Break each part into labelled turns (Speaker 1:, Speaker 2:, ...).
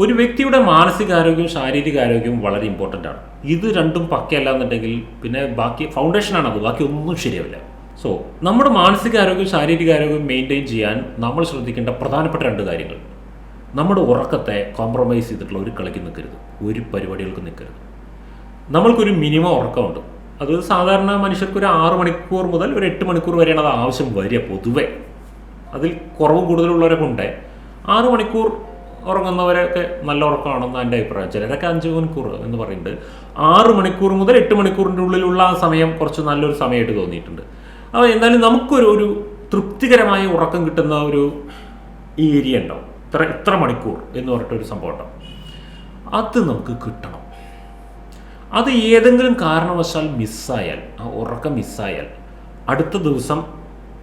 Speaker 1: ഒരു വ്യക്തിയുടെ മാനസികാരോഗ്യവും ശാരീരികാരോഗ്യവും വളരെ ഇമ്പോർട്ടന്റ് ആണ്. ഇത് രണ്ടും പക്കയല്ല എന്നുണ്ടെങ്കിൽ പിന്നെ ബാക്കി ഫൗണ്ടേഷനാണ് അത്. ബാക്കി ഒന്നും ശരിയാവില്ല. സോ നമ്മുടെ മാനസികാരോഗ്യവും ശാരീരികാരോഗ്യവും മെയിന്റെയിൻ ചെയ്യാൻ നമ്മൾ ശ്രദ്ധിക്കേണ്ട പ്രധാനപ്പെട്ട രണ്ട് കാര്യങ്ങൾ. നമ്മുടെ ഉറക്കത്തെ കോംപ്രമൈസ് ചെയ്തിട്ടുള്ള ഒരു കളിക്ക് നിൽക്കരുത്. ഒരു പരിപാടികൾക്ക് നിൽക്കരുത്. നമ്മൾക്കൊരു മിനിമം ഉറക്കമുണ്ട്. അത് സാധാരണ മനുഷ്യർക്ക് ഒരു ആറ് മണിക്കൂർ മുതൽ ഒരു എട്ട് മണിക്കൂർ വരെയാണ് അത് ആവശ്യം വരിക പൊതുവെ. അതിൽ കുറവ് കൂടുതലുള്ളവരൊക്കെ ഉണ്ട്. ആറ് മണിക്കൂർ ഉറങ്ങുന്നവരൊക്കെ നല്ല ഉറക്കമാണെന്ന് എന്റെ അഭിപ്രായം. ചിലരൊക്കെ അഞ്ച് മണിക്കൂർ എന്ന് പറയുന്നുണ്ട്. ആറ് മണിക്കൂർ മുതൽ എട്ട് മണിക്കൂറിന്റെ ഉള്ളിലുള്ള ആ സമയം കുറച്ച് നല്ലൊരു സമയമായിട്ട് തോന്നിയിട്ടുണ്ട്. അപ്പോൾ എന്തായാലും നമുക്കൊരു ഒരു തൃപ്തികരമായ ഉറക്കം കിട്ടുന്ന ഒരു ഏരിയ ഉണ്ടാവും. ഇത്ര ഇത്ര മണിക്കൂർ എന്ന് പറഞ്ഞിട്ടൊരു സംഭവം ഉണ്ടാവും. അത് നമുക്ക് കിട്ടണം. അത് ഏതെങ്കിലും കാരണവശാൽ മിസ്സായാൽ ആ ഉറക്കം മിസ്സായാൽ അടുത്ത ദിവസം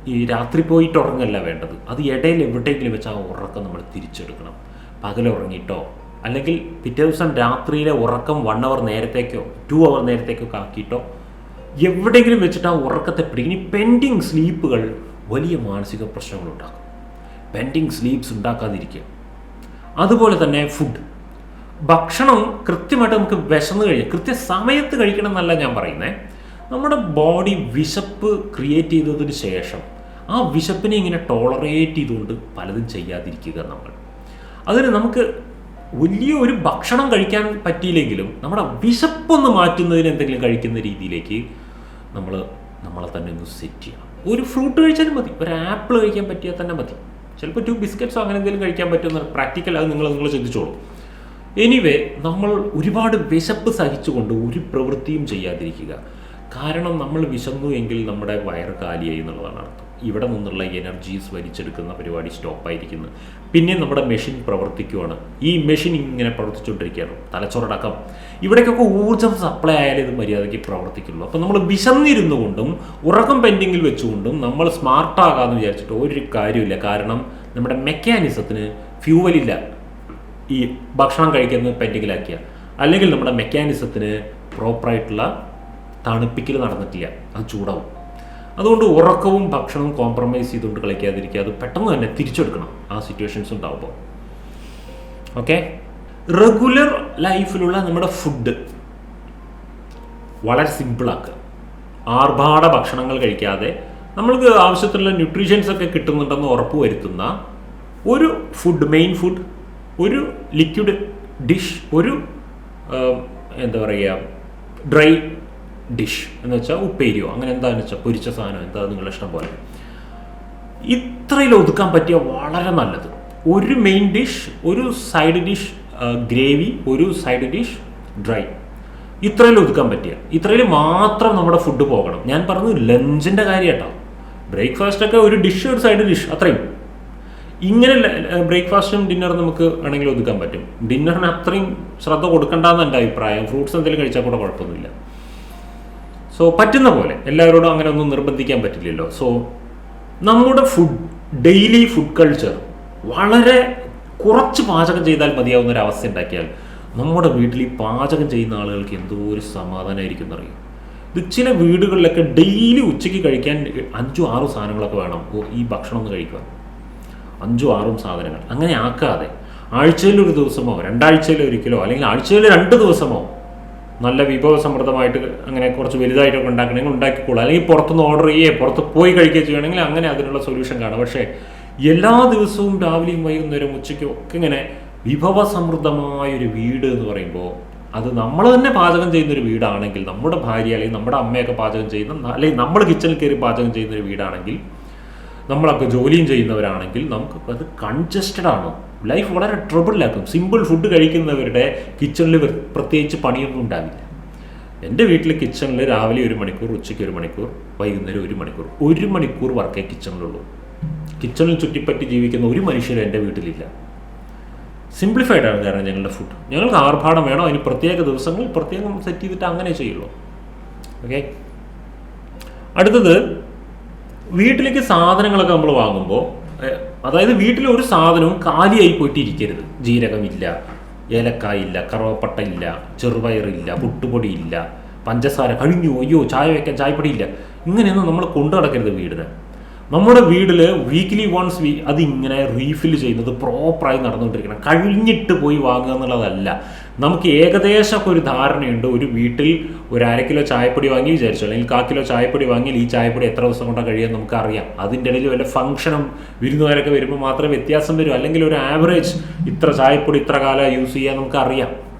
Speaker 1: ഈ രാത്രി പോയിട്ട് ഉറങ്ങല്ല വേണ്ടത്. അത് ഇടയിൽ എവിടെയെങ്കിലും വെച്ച് ആ ഉറക്കം നമ്മൾ തിരിച്ചെടുക്കണം. പകൽ ഉറങ്ങിയിട്ടോ അല്ലെങ്കിൽ പിറ്റേ ദിവസം രാത്രിയിലെ ഉറക്കം വൺ അവർ നേരത്തേക്കോ ടു അവർ നേരത്തേക്കോ കാക്കിയിട്ടോ എവിടെയെങ്കിലും വെച്ചിട്ട് ആ ഉറക്കത്തെ പിടി ഇനി പെൻഡിങ് സ്ലീപ്പുകൾ വലിയ മാനസിക പ്രശ്നങ്ങൾ ഉണ്ടാക്കും പെൻഡിങ് സ്ലീപ്സ് ഉണ്ടാക്കാതിരിക്കുക. അതുപോലെ തന്നെ ഫുഡ് ഭക്ഷണം കൃത്യമായിട്ട് നമുക്ക് വിശന്ന് കൃത്യ സമയത്ത് കഴിക്കണം എന്നല്ല ഞാൻ പറയുന്നത് നമ്മുടെ ബോഡി വിശപ്പ് ക്രിയേറ്റ് ചെയ്തതിന് ശേഷം ആ വിശപ്പിനെ ഇങ്ങനെ ടോളറേറ്റ് ചെയ്തുകൊണ്ട് പലതും ചെയ്യാതിരിക്കുക നമ്മൾ. അതിന് നമുക്ക് വലിയ ഒരു ഭക്ഷണം കഴിക്കാൻ പറ്റിയില്ലെങ്കിലും നമ്മുടെ വിശപ്പൊന്ന് മാറ്റുന്നതിന് എന്തെങ്കിലും കഴിക്കുന്ന രീതിയിലേക്ക് നമ്മൾ നമ്മളെ തന്നെ ഒന്ന് സെറ്റ് ചെയ്യണം. ഒരു ഫ്രൂട്ട് കഴിച്ചാലും മതി. ഒരു ആപ്പിൾ കഴിക്കാൻ പറ്റിയാൽ തന്നെ മതി. ചിലപ്പോൾ ടു ബിസ്ക്കറ്റ്സോ അങ്ങനെ എന്തെങ്കിലും കഴിക്കാൻ പറ്റുമെന്ന് പ്രാക്ടിക്കൽ അത് നിങ്ങൾ നിങ്ങൾ ചിന്തിച്ചോളൂ. എനിവേ നമ്മൾ ഒരുപാട് വിശപ്പ് സഹിച്ചുകൊണ്ട് ഒരു പ്രവൃത്തിയും ചെയ്യാതിരിക്കുക. കാരണം നമ്മൾ വിശന്നു എങ്കിൽ നമ്മുടെ വയറ് കാലിയായി എന്നുള്ളതാണ് അർത്ഥം. ഇവിടെ നിന്നുള്ള എനർജീസ് വലിച്ചെടുക്കുന്ന പരിപാടി സ്റ്റോപ്പായിരിക്കുന്നു പിന്നെ നമ്മുടെ മെഷീൻ പ്രവർത്തിക്കുവാണ്. ഈ മെഷീൻ ഇങ്ങനെ പ്രവർത്തിച്ചുകൊണ്ടിരിക്കുകയാണ്. തലച്ചോറടക്കം. ഇവിടേക്കൊക്കെ ഊർജം സപ്ലൈ ആയാലേ ഇത് മര്യാദയ്ക്ക് പ്രവർത്തിക്കുള്ളൂ. അപ്പോൾ നമ്മൾ വിശന്നിരുന്നു കൊണ്ടും ഉറക്കം പെൻഡിങ്ങിൽ വെച്ചുകൊണ്ടും നമ്മൾ സ്മാർട്ടാകാമെന്ന് വിചാരിച്ചിട്ട് ഒരു കാര്യമില്ല കാരണം നമ്മുടെ മെക്കാനിസത്തിന് ഫ്യൂവലില്ല ഈ ഭക്ഷണം കഴിക്കുന്നത് പെൻഡിങ്ങിലാക്കിയ അല്ലെങ്കിൽ നമ്മുടെ മെക്കാനിസത്തിന് പ്രോപ്പറായിട്ടുള്ള തണുപ്പിക്കൽ നടന്നിട്ടില്ല. അത് ചൂടാവും. അതുകൊണ്ട് ഉറക്കവും ഭക്ഷണവും കോംപ്രമൈസ് ചെയ്തുകൊണ്ട് കളിക്കാതിരിക്കുക. അത് പെട്ടെന്ന് തന്നെ തിരിച്ചെടുക്കണം. ആ സിറ്റുവേഷൻസ് ഉണ്ടാവുമ്പോൾ. ഓക്കെ റെഗുലർ ലൈഫിലുള്ള നമ്മുടെ ഫുഡ് വളരെ സിമ്പിളാക്കുക ആർഭാട ഭക്ഷണങ്ങൾ കഴിക്കാതെ നമ്മൾക്ക് ആവശ്യത്തിലുള്ള ന്യൂട്രീഷൻസ് ഒക്കെ കിട്ടുന്നുണ്ടെന്ന് ഉറപ്പ് വരുത്തുന്ന ഒരു ഫുഡ് മെയിൻ ഫുഡ് ഒരു ലിക്വിഡ് ഡിഷ് ഒരു എന്താ പറയുക ഡ്രൈ ഡിഷ് എന്ന് വെച്ചാൽ ഉപ്പേരിയോ അങ്ങനെ എന്താണെന്ന് വെച്ചാൽ പൊരിച്ച സാധനം എന്താ നിങ്ങളുടെ ഇഷ്ടം പോലെ. ഇത്രയിൽ ഒതുക്കാൻ പറ്റിയ വളരെ നല്ലത്. ഒരു മെയിൻ ഡിഷ് ഒരു സൈഡ് ഡിഷ് ഗ്രേവി ഒരു സൈഡ് ഡിഷ് ഡ്രൈ ഇത്രയിൽ ഒതുക്കാൻ പറ്റിയ. ഇത്രയിൽ മാത്രം നമ്മുടെ ഫുഡ് പോകണം. ഞാൻ പറഞ്ഞു ലഞ്ചിന്റെ കാര്യം കേട്ടോ ബ്രേക്ക്ഫാസ്റ്റ് ഒക്കെ ഒരു ഡിഷ് ഒരു സൈഡ് ഡിഷ് അത്രയും. ഇങ്ങനെ ബ്രേക്ക്ഫാസ്റ്റും ഡിന്നറും നമുക്ക് വേണമെങ്കിൽ ഒതുക്കാൻ പറ്റും. ഡിന്നറിന് അത്രയും ശ്രദ്ധ കൊടുക്കണ്ടെന്ന് എന്റെ അഭിപ്രായം. ഫ്രൂട്ട്സ് എന്തെങ്കിലും കഴിച്ചാൽ കൂടെ കുഴപ്പമൊന്നുമില്ല. സോ പറ്റുന്ന പോലെ. എല്ലാവരോടും അങ്ങനെ ഒന്നും നിർബന്ധിക്കാൻ പറ്റില്ലല്ലോ. സോ നമ്മുടെ ഫുഡ് ഡെയിലി ഫുഡ് കൾച്ചർ വളരെ കുറച്ച് പാചകം ചെയ്താൽ മതിയാവുന്ന ഒരു അവസ്ഥ ഉണ്ടാക്കിയാൽ നമ്മുടെ വീട്ടിൽ ഈ പാചകം ചെയ്യുന്ന ആളുകൾക്ക് എന്തോ ഒരു സമാധാനമായിരിക്കും എന്നറിയും. ഇത് ചില വീടുകളിലൊക്കെ ഡെയിലി ഉച്ചയ്ക്ക് കഴിക്കാൻ അഞ്ചും ആറും സാധനങ്ങളൊക്കെ വേണം. ഈ ഭക്ഷണം ഒന്ന് കഴിക്കുക. അഞ്ചും ആറും സാധനങ്ങൾ. അങ്ങനെ ആക്കാതെ ആഴ്ചയിൽ ഒരു ദിവസമോ രണ്ടാഴ്ചയിൽ ഒരിക്കലോ അല്ലെങ്കിൽ ആഴ്ചയിൽ രണ്ട് ദിവസമോ നല്ല വിഭവസമൃദ്ധമായിട്ട് അങ്ങനെ കുറച്ച് വലുതായിട്ടൊക്കെ ഉണ്ടാക്കണമെങ്കിൽ ഉണ്ടാക്കിക്കോളൂ. അല്ലെങ്കിൽ പുറത്തുനിന്ന് ഓർഡർ ചെയ്യേ പുറത്ത് പോയി കഴിക്കുകയോ ചെയ്യണമെങ്കിൽ അങ്ങനെ അതിനുള്ള സൊല്യൂഷൻ കാണാം. പക്ഷേ എല്ലാ ദിവസവും രാവിലെയും വൈകുന്നേരം ഉച്ചയ്ക്കും ഒക്കെ ഇങ്ങനെ വിഭവസമൃദ്ധമായ ഒരു വീട് എന്ന് പറയുമ്പോൾ അത് നമ്മൾ തന്നെ പാചകം ചെയ്യുന്ന ഒരു വീടാണെങ്കിൽ നമ്മുടെ ഭാര്യ അല്ലെങ്കിൽ നമ്മുടെ അമ്മയൊക്കെ പാചകം ചെയ്യുന്ന അല്ലെങ്കിൽ നമ്മൾ കിച്ചണിൽ കയറി പാചകം ചെയ്യുന്ന ഒരു വീടാണെങ്കിൽ നമ്മളൊക്കെ ജോലിയും ചെയ്യുന്നവരാണെങ്കിൽ നമുക്ക് അത് കൺജസ്റ്റഡ് ആണ്. ലൈഫ് വളരെ ട്രബിളിലാക്കും സിമ്പിൾ ഫുഡ് കഴിക്കുന്നവരുടെ കിച്ചണിൽ പ്രത്യേകിച്ച് പണിയൊന്നും ഉണ്ടാവില്ല. എന്റെ വീട്ടിൽ കിച്ചണിൽ രാവിലെ ഒരു മണിക്കൂർ ഉച്ചയ്ക്ക് ഒരു മണിക്കൂർ വൈകുന്നേരം ഒരു മണിക്കൂർ. ഒരു മണിക്കൂർ വർക്കേ കിച്ചണിലുള്ളൂ കിച്ചണിൽ ചുറ്റിപ്പറ്റി ജീവിക്കുന്ന ഒരു മനുഷ്യരും എന്റെ വീട്ടിലില്ല. സിംപ്ലിഫൈഡ് ആണ് കാരണം ഞങ്ങളുടെ ഫുഡ് ഞങ്ങൾക്ക് ആർഭാടം വേണം? അതിന് പ്രത്യേക ദിവസങ്ങൾ പ്രത്യേകം സെറ്റ് ചെയ്തിട്ട് അങ്ങനെ ചെയ്യുള്ളൂ. ഓക്കെ അടുത്തത് വീട്ടിലേക്ക് സാധനങ്ങളൊക്കെ നമ്മൾ വാങ്ങുമ്പോൾ അതായത് വീട്ടിൽ ഒരു സാധനവും കാലിയായി പോയിട്ടിരിക്കരുത് ജീരകമില്ല ഏലക്കായില്ല കറുവപ്പട്ട ഇല്ല ചെറുപയറില്ല പുട്ടുപൊടി ഇല്ല പഞ്ചസാര കഴിഞ്ഞു അയ്യോ ചായ വെക്കാൻ ചായപ്പൊടി ഇല്ല ഇങ്ങനെയൊന്നും നമ്മൾ കൊണ്ടു നടക്കരുത് വീടിന്. നമ്മുടെ വീട്ടിൽ വീക്ക്ലി വൺസ് വീ അതിങ്ങനെ റീഫിൽ ചെയ്യുന്നത് പ്രോപ്പറായി നടന്നുകൊണ്ടിരിക്കണം. കഴിഞ്ഞിട്ട് പോയി വാങ്ങുക എന്നുള്ളതല്ല. നമുക്ക് ഏകദേശമൊക്കെ ഒരു ധാരണയുണ്ട്. ഒരു വീട്ടിൽ ഒരു അര കിലോ ചായപ്പൊടി വാങ്ങി വിചാരിച്ചു. അല്ലെങ്കിൽ കാ കിലോ ചായപ്പൊടി വാങ്ങിയാൽ ഈ ചായപ്പൊടി എത്ര ദിവസം കൊണ്ടാണ് കഴിയാൻ നമുക്ക് അറിയാം അതിന്റെ ഇടയിൽ വല്ല ഫംഗ്ഷനും വിരുന്നുകാരൊക്കെ വരുമ്പോൾ മാത്രമേ വ്യത്യാസം വരും. അല്ലെങ്കിൽ ഒരു ആവറേജ് ഇത്ര ചായപ്പൊടി ഇത്ര കാലം യൂസ് ചെയ്യാൻ നമുക്കറിയാം.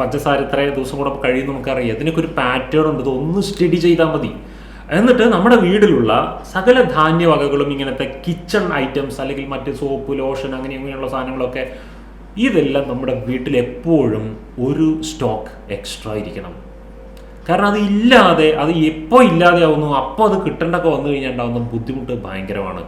Speaker 1: പഞ്ചസാര ഇത്ര ദിവസം കൂടെ കഴിയും നമുക്കറിയാം. ഇതിനൊക്കെ ഒരു പാറ്റേൺ ഉണ്ട്. ഇതൊന്ന് സ്റ്റഡി ചെയ്താൽ മതി. എന്നിട്ട് നമ്മുടെ വീട്ടിലുള്ള സകല ധാന്യവകകളും ഇങ്ങനത്തെ കിച്ചൺ ഐറ്റംസ് അല്ലെങ്കിൽ മറ്റ് സോപ്പ് ലോഷൻ അങ്ങനെ ഇങ്ങനെയുള്ള സാധനങ്ങളൊക്കെ ഇതെല്ലാം നമ്മുടെ വീട്ടിൽ എപ്പോഴും ഒരു സ്റ്റോക്ക് എക്സ്ട്രാ ഇരിക്കണം. കാരണം അത് ഇല്ലാതെ അത് എപ്പോൾ ഇല്ലാതെയാവുന്നു അപ്പോൾ അത് കിട്ടേണ്ടൊക്കെ വന്നു കഴിഞ്ഞാൽ ഉണ്ടാകുന്ന ബുദ്ധിമുട്ട് ഭയങ്കരമാണ്.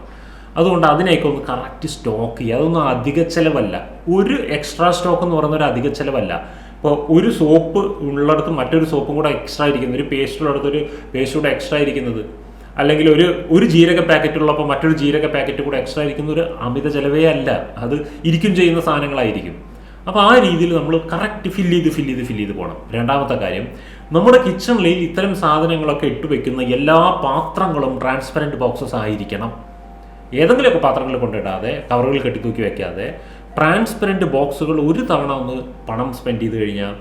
Speaker 1: അതുകൊണ്ട് അതിനെയൊക്കെ ഒന്ന് കറക്റ്റ് സ്റ്റോക്ക് ചെയ്യുക. അതൊന്നും അധിക ചിലവല്ല. ഒരു എക്സ്ട്രാ സ്റ്റോക്ക് എന്ന് പറയുന്ന ഒരു അധിക ചിലവല്ല. ഇപ്പോൾ ഒരു സോപ്പ് ഉള്ളിടത്ത് മറ്റൊരു സോപ്പും കൂടെ എക്സ്ട്രാ ഇരിക്കുന്നത് ഒരു പേസ്റ്റ് ഉള്ളിടത്ത് ഒരു പേസ്റ്റ് കൂടെ എക്സ്ട്രാ ഇരിക്കുന്നത്. അല്ലെങ്കിൽ ഒരു ഒരു ജീരക പാക്കറ്റ് ഉള്ളപ്പോൾ മറ്റൊരു ജീരക പാക്കറ്റ് കൂടെ എക്സ്ട്രാ ഇരിക്കുന്ന ഒരു അമിത ചിലവേ അല്ല. അത് ഇരിക്കും ചെയ്യുന്ന സാധനങ്ങളായിരിക്കും. അപ്പോൾ ആ രീതിയിൽ നമ്മൾ കറക്റ്റ് ഫിൽ ചെയ്ത് ഫിൽ ചെയ്ത് ഫിൽ ചെയ്ത് പോകണം. രണ്ടാമത്തെ കാര്യം നമ്മുടെ കിച്ചണിൽ ഇത്തരം സാധനങ്ങളൊക്കെ ഇട്ട് വെക്കുന്ന എല്ലാ പാത്രങ്ങളും ട്രാൻസ്പെറന്റ് ബോക്സസ് ആയിരിക്കണം. ഏതെങ്കിലുമൊക്കെ പാത്രങ്ങളിൽ കൊണ്ടിടാതെ കവറുകൾ കെട്ടിത്തൂക്കി വെക്കാതെ ട്രാൻസ്പെറന്റ് ബോക്സുകൾ ഒരു തവണ ഒന്ന് പണം സ്പെൻഡ് ചെയ്ത് കഴിഞ്ഞാൽ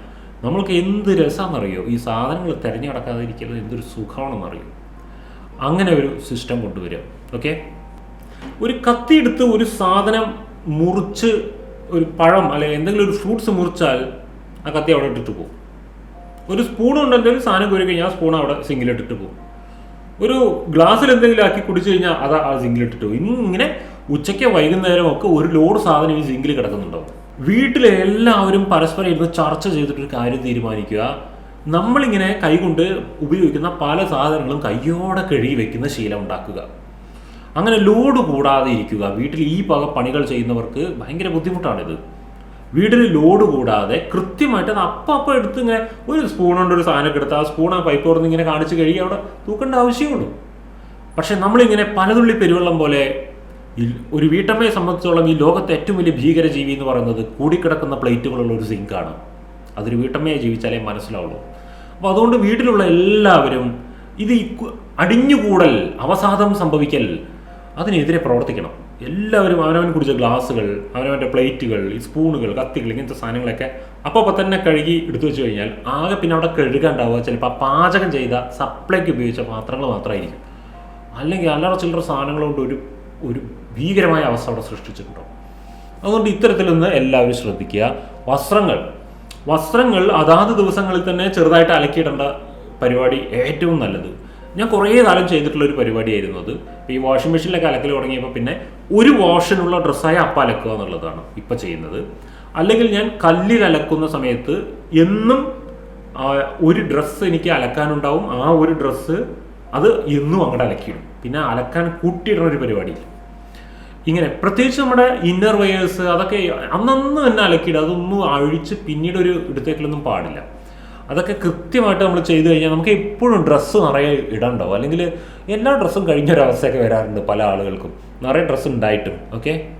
Speaker 1: നമ്മൾക്ക് എന്ത് രസമാണെന്നറിയോ ഈ സാധനങ്ങൾ തിരഞ്ഞു കിടക്കാതെ ഇരിക്കുന്നത് എന്തൊരു സുഖമാണെന്നറിയോ? അങ്ങനെ ഒരു സിസ്റ്റം കൊണ്ടുവരിക. ഓക്കെ ഒരു കത്തി എടുത്ത് ഒരു സാധനം മുറിച്ച് ഒരു പഴം അല്ലെങ്കിൽ എന്തെങ്കിലും ഒരു ഫ്രൂട്ട്സ് മുറിച്ചാൽ ആ കത്തി അവിടെ ഇട്ടിട്ട് പോകും. ഒരു സ്പൂൺ കൊണ്ട് എന്തെങ്കിലും സാധനം കോരി കഴിഞ്ഞാൽ ആ സ്പൂൺ അവിടെ സിങ്കിലിട്ടിട്ട് പോകും. ഒരു ഗ്ലാസ്സിൽ എന്തെങ്കിലും ആക്കി കുടിച്ചു കഴിഞ്ഞാൽ അത് ആ സിങ്കിലിട്ടിട്ട് പോകും. ഇങ്ങനെ ഉച്ചയ്ക്ക് വൈകുന്നേരം ഒക്കെ ഒരു ലോഡ് സാധനം ഈ സിങ്കിൽ കിടക്കുന്നുണ്ടാവും. വീട്ടിലെ എല്ലാവരും പരസ്പരം ഇരുന്ന് ചർച്ച ചെയ്തിട്ടൊരു കാര്യം തീരുമാനിക്കുക. നമ്മളിങ്ങനെ കൈകൊണ്ട് ഉപയോഗിക്കുന്ന പല സാധനങ്ങളും കയ്യോടെ കഴുകി വെക്കുന്ന ശീലം ഉണ്ടാക്കുക. അങ്ങനെ ലോഡ് കൂടാതെ ഇരിക്കുക. വീട്ടിൽ ഈ പക പണികൾ ചെയ്യുന്നവർക്ക് ഭയങ്കര ബുദ്ധിമുട്ടാണിത്. വീട്ടിൽ ലോഡ് കൂടാതെ കൃത്യമായിട്ട് അത് അപ്പം അപ്പം എടുത്ത് ഇങ്ങനെ ഒരു സ്പൂൺ കൊണ്ട് ഒരു സാധനം എടുത്ത് ആ സ്പൂൺ ആ പൈപ്പ് തുറന്ന് ഇങ്ങനെ കാണിച്ച് കഴുകി അവിടെ തൂക്കേണ്ട ആവശ്യമുള്ളൂ. പക്ഷെ നമ്മളിങ്ങനെ പലതുള്ളി പെരുവെള്ളം പോലെ ഒരു വീട്ടമ്മയെ സംബന്ധിച്ചോളം ഈ ലോകത്തെ ഏറ്റവും വലിയ ഭീകരജീവി എന്ന് പറയുന്നത് കൂടിക്കിടക്കുന്ന പ്ലേറ്റുകളുള്ള ഒരു സിങ്കാണ്. അതൊരു വീട്ടമ്മയെ ജീവിച്ചാലേ മനസ്സിലാവുള്ളൂ. അപ്പോൾ അതുകൊണ്ട് വീട്ടിലുള്ള എല്ലാവരും ഇത് അടിഞ്ഞുകൂടൽ അവസാദം സംഭവിക്കൽ അതിനെതിരെ പ്രവർത്തിക്കണം. എല്ലാവരും അവനവൻ കുടിച്ച ഗ്ലാസ്സുകൾ അവനവന്റെ പ്ലേറ്റുകൾ ഈ സ്പൂണുകൾ കത്തികൾ ഇങ്ങനത്തെ സാധനങ്ങളൊക്കെ അപ്പോൾ തന്നെ കഴുകി എടുത്തു വെച്ച് കഴിഞ്ഞാൽ ആകെ പിന്നെ അവിടെ കഴുകാണ്ടാവുക. ചിലപ്പോൾ പാചകം ചെയ്ത സപ്ലൈക്ക് ഉപയോഗിച്ച പാത്രങ്ങൾ മാത്രമായിരിക്കും. അല്ലെങ്കിൽ അല്ലറ ചില്ലറ സാധനങ്ങൾ കൊണ്ട് ഒരു ഒരു ഭീകരമായ അവസ്ഥ അവിടെ സൃഷ്ടിച്ചിട്ടുണ്ടോ? അതുകൊണ്ട് ഇത്തരത്തിലൊന്ന് എല്ലാവരും ശ്രദ്ധിക്കുക. വസ്ത്രങ്ങൾ. വസ്ത്രങ്ങൾ അതാത് ദിവസങ്ങളിൽ തന്നെ ചെറുതായിട്ട് അലക്കിയിടേണ്ട പരിപാടി ഏറ്റവും നല്ലത്. ഞാൻ കുറേ കാലം ചെയ്തിട്ടുള്ള ഒരു പരിപാടിയായിരുന്നു അത്. ഈ വാഷിംഗ് മെഷീനിലൊക്കെ അലക്കൽ തുടങ്ങിയപ്പോൾ പിന്നെ ഒരു വാഷിനുള്ള ഡ്രസ്സായ അപ്പം അലക്കുക എന്നുള്ളതാണ് ഇപ്പം ചെയ്യുന്നത്. അല്ലെങ്കിൽ ഞാൻ കല്ലിൽ അലക്കുന്ന സമയത്ത് എന്നും ഒരു ഡ്രസ്സ് എനിക്ക് അലക്കാനുണ്ടാവും. ആ ഒരു ഡ്രസ്സ് അത് എന്നും അങ്ങോട്ട് അലക്കിയിടും. പിന്നെ അലക്കാൻ കൂട്ടിയിടുന്ന ഒരു പരിപാടിയില്ല. ഇങ്ങനെ പ്രത്യേകിച്ച് നമ്മുടെ ഇന്നർ വെയേഴ്സ് അതൊക്കെ അന്നന്ന് തന്നെ അലക്കിയിടുക. അതൊന്നും അഴിച്ച് പിന്നീട് ഒരു ഇടത്തേക്കിലൊന്നും പാടില്ല. അതൊക്കെ കൃത്യമായിട്ട് നമ്മൾ ചെയ്തു കഴിഞ്ഞാൽ നമുക്ക് എപ്പോഴും ഡ്രസ്സ് നിറയെ ഇടണ്ടാവും. അല്ലെങ്കിൽ എല്ലാ ഡ്രസ്സും കഴിഞ്ഞ ഒരവസ്ഥയൊക്കെ വരാറുണ്ട് പല ആളുകൾക്കും. നിറയെ ഡ്രസ്സ് ഉണ്ടായിട്ടും. ഓക്കെ